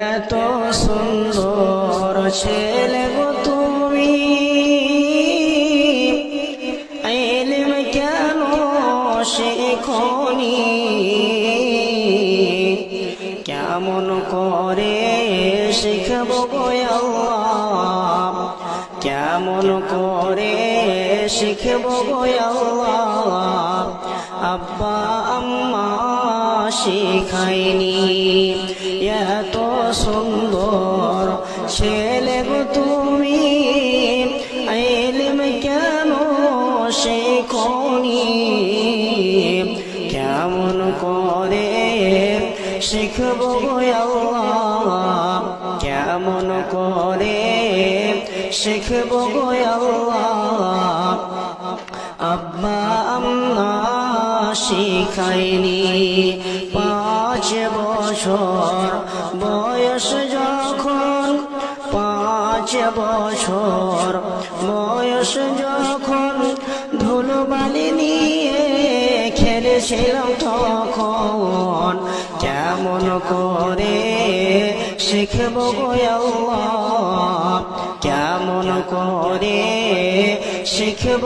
এত সুন্দর ছেলে গো তুমি। এলিম কেন শেখনি কেমন করে শিখব আল্লাহ? কেমন করে শিখব আল্লাহ? আব্বা, আম্মা শিখাইনি এত সুন্দর। ছেলে গো তুমি, এলিম কেন শেখনি? কেমন করে শিখব কেমন করে শিখব আব্বা আম্মা শিখাইনি পাঁচ বছর বয়স যখন পাঁচ বছর, বয়স যখন ধুলোবালি নিয়ে খেলেছিলাম তখন, কেমন করে শিখব কেমন করে শিখব